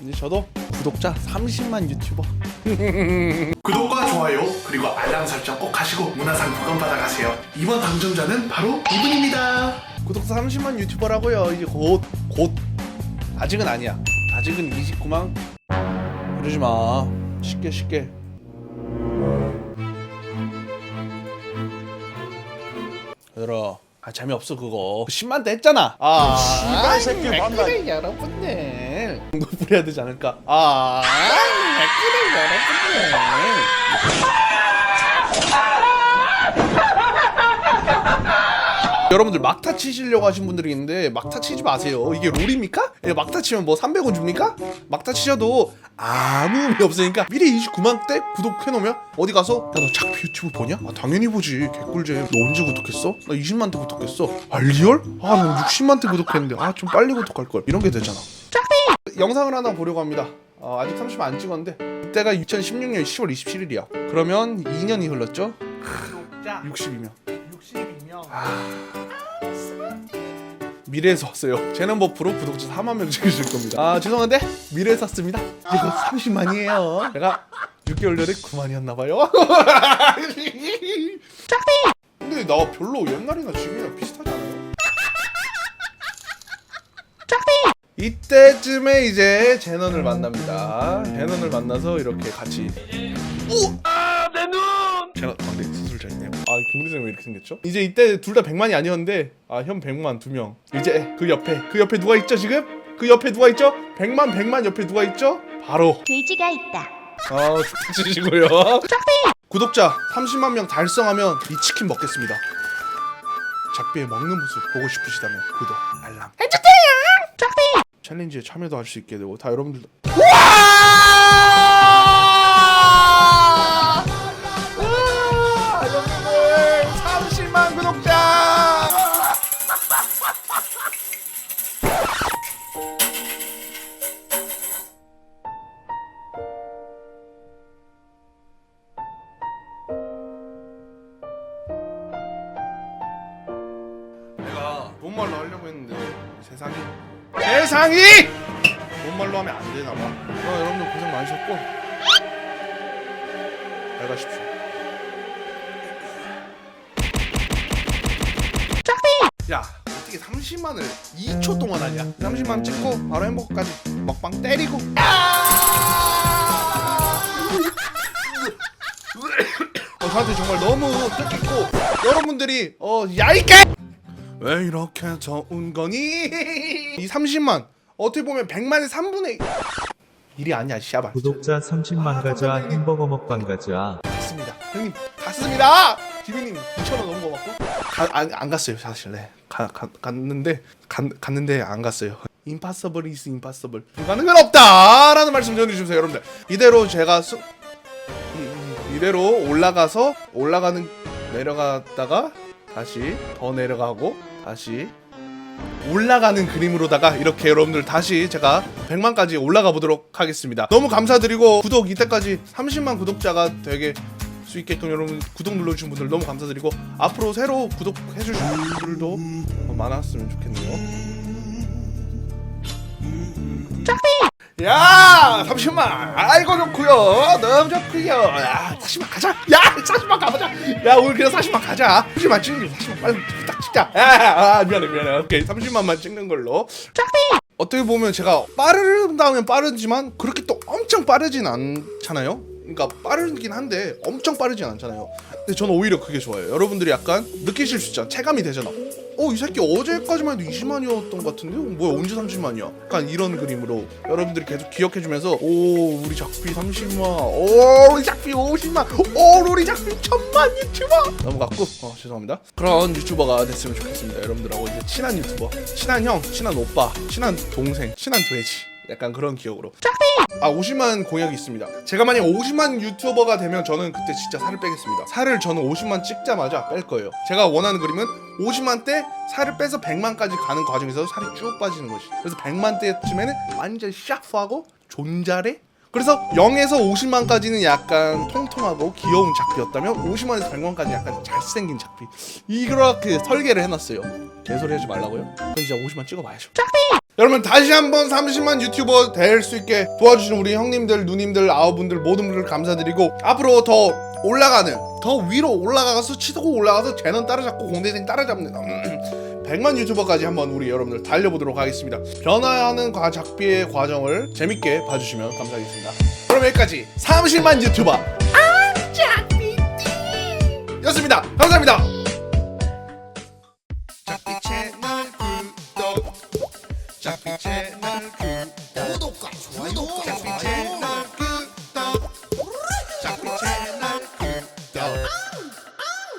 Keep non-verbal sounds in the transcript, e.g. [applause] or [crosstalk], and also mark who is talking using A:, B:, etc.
A: 이제 저도 구독자 30만 유튜버. [laughs]
B: 구독과 좋아요 그리고 알람 설정 꼭 하시고 문화상품권 받아가세요. 이번 당첨자는 바로 이분입니다.
A: 구독자 30만 유튜버라고요. 이제 곧 곧. 아직은 아니야. 아직은 29만. 그러지 마. 쉽게 쉽게. 얘들아 아 재미없어 그거. 10만 대 했잖아. 아
C: 씨발 새끼 반말.
A: 여러분들 뿌려야 되지 않을까 아 여러분들 막타 치시려고 하신 분들이 있는데 막타 치지 마세요. 이게 롤입니까? 예, 막타 치면 뭐 300원 줍니까? 막타 치셔도 아무 의미 없으니까 미리 29만 대 구독해놓으면 어디 가서 야너 작비 유튜브 보냐? 아 당연히 보지 개꿀잼 너 언제 구독했어? 나 20만 대 구독했어 아 리얼? 아난 60만 대 구독했는데 아 좀 빨리 구독할 걸 이런 게 되잖아 영상을 하나 보려고 합니다. 어, 아직 30만 안 찍었는데 이때가 2016년 10월 27일이야. 그러면 2년이 흘렀죠?
C: 구독자
A: 60이면
C: 62명
A: 미래에서 왔어요. 제넌버프로 구독자 4만 명 찍으실 겁니다. 아 죄송한데 미래에서 왔습니다. 이거 30만이에요. 제가 6개월 전에 9만이었나 봐요. [laughs] 근데 나 별로 옛날이나 지금이랑 비슷하지 않아 이때쯤에 이제 제넌을 만납니다. 제넌을 만나서 이렇게 같이 오! 내 눈! 제가 광대 수술 잘했네요. 아 김대생 왜 이렇게 생겼죠? 이제 이때 둘 다 100만이 아니었는데 아 현 100만 두 명. 이제 그 옆에 그 옆에 누가 있죠 지금? 그 옆에 누가 있죠? 100만 100만 옆에 누가 있죠? 바로
D: 돼지가 있다.
A: 아 축하드리고요. [laughs] 구독자 30만 명 달성하면 이 치킨 먹겠습니다. 작비의 먹는 모습 보고 싶으시다면 구독, 알람. 작비 챌린지에 참여도 할 수 있게 되고 다 여러분들. 와! 와! 여러분들 30만 구독자. [laughs] 내가 뭔 말로 하려고 했는데 세상이 세상이 뭔 말로 하면 안 되나 봐. 어, 여러분들 고생 많으셨고 잘 가십시오. 야 어떻게 30만을 2초 동안 하냐? 30만 찍고 바로 햄버거까지 먹방 때리고. 어, 저한테 정말 너무 뜻깊고 여러분들이 어 얇게 왜 이렇게 좋은 거니? 이 30만 어떻게 보면 100만의 3분의 일이 아니야 샤바
E: 구독자 30만 가자 햄버거 먹방 가자
A: 갔습니다. 형님 갔습니다! 기빈님 2천원 넘은 거 가, 안, 안 갔어요 사실 네. 가, 가, 갔는데 가, 갔는데 안 갔어요. 임파서블 is 임파서블 불가능은 없다라는 말씀 전해주세요 여러분들. 이대로 제가 수, 이, 대로 올라가서 올라가는 내려갔다가 다시 더 내려가고 다시 올라가는 그림으로다가 이렇게 여러분들 다시 제가 100만까지 올라가 보도록 하겠습니다. 너무 감사드리고 구독 이때까지 30만 구독자가 되게 수 있게끔 여러분 구독 눌러주신 분들 너무 감사드리고 앞으로 새로 구독해 주신 분들도 많았으면 좋겠네요. 야 30만. 아이고 좋구요. 너무 좋구요. 야 40만 가자. 야 40만 가보자. 야 오늘 그냥 40만 가자. 30만 찍는 거 40만 빨리 딱 찍자. 야 아, 미안해 미안해. 오케이 30만만 찍는 걸로. 어떻게 보면 제가 빠르다면 빠르지만 그렇게 또 엄청 빠르진 않잖아요? 그러니까 빠르긴 한데 엄청 빠르진 않잖아요. 근데 저는 오히려 그게 좋아요. 여러분들이 약간 느끼실 수 있잖아 체감이 되잖아 어 이 새끼 어제까지만 해도 20만이었던 것 같은데? 뭐야 언제 30만이야? 약간 이런 그림으로 여러분들이 계속 기억해주면서 오 우리 작비 30만 오 우리 작비 50만 오 우리 작비 1000만 유튜버! 넘어갔고. 어 죄송합니다. 그런 유튜버가 됐으면 좋겠습니다 여러분들하고. 이제 친한 유튜버 친한 형 친한 오빠 친한 동생 친한 돼지 약간 그런 기억으로 아 50만 공약이 있습니다. 제가 만약 50만 유튜버가 되면 저는 그때 진짜 살을 빼겠습니다. 살을 저는 50만 찍자마자 뺄 거예요. 제가 원하는 그림은 50만 때 살을 빼서 100만까지 가는 과정에서 살이 쭉 빠지는 것이. 그래서 100만 때쯤에는 완전 샤프하고 존잘해. 그래서 0에서 50만까지는 약간 통통하고 귀여운 작비였다면 50만에서 100만까지 약간 잘생긴 작비. 이렇게 설계를 해놨어요. 개소리 하지 말라고요? 그럼 진짜 50만 찍어봐야죠. 여러분 다시 한번 30만 유튜버 될 수 있게 도와주신 우리 형님들, 누님들, 아우분들 모든 분들 감사드리고 앞으로 더 올라가는 더 위로 올라가서 치고 올라가서 재능 따라잡고 공대생 따라잡는 100만 유튜버까지 한번 우리 여러분들 달려보도록 하겠습니다. 변화하는 과 작비의 과정을 재밌게 봐주시면 감사하겠습니다. 그럼 여기까지 30만 유튜버 였습니다. 감사합니다. 작비 채널 구독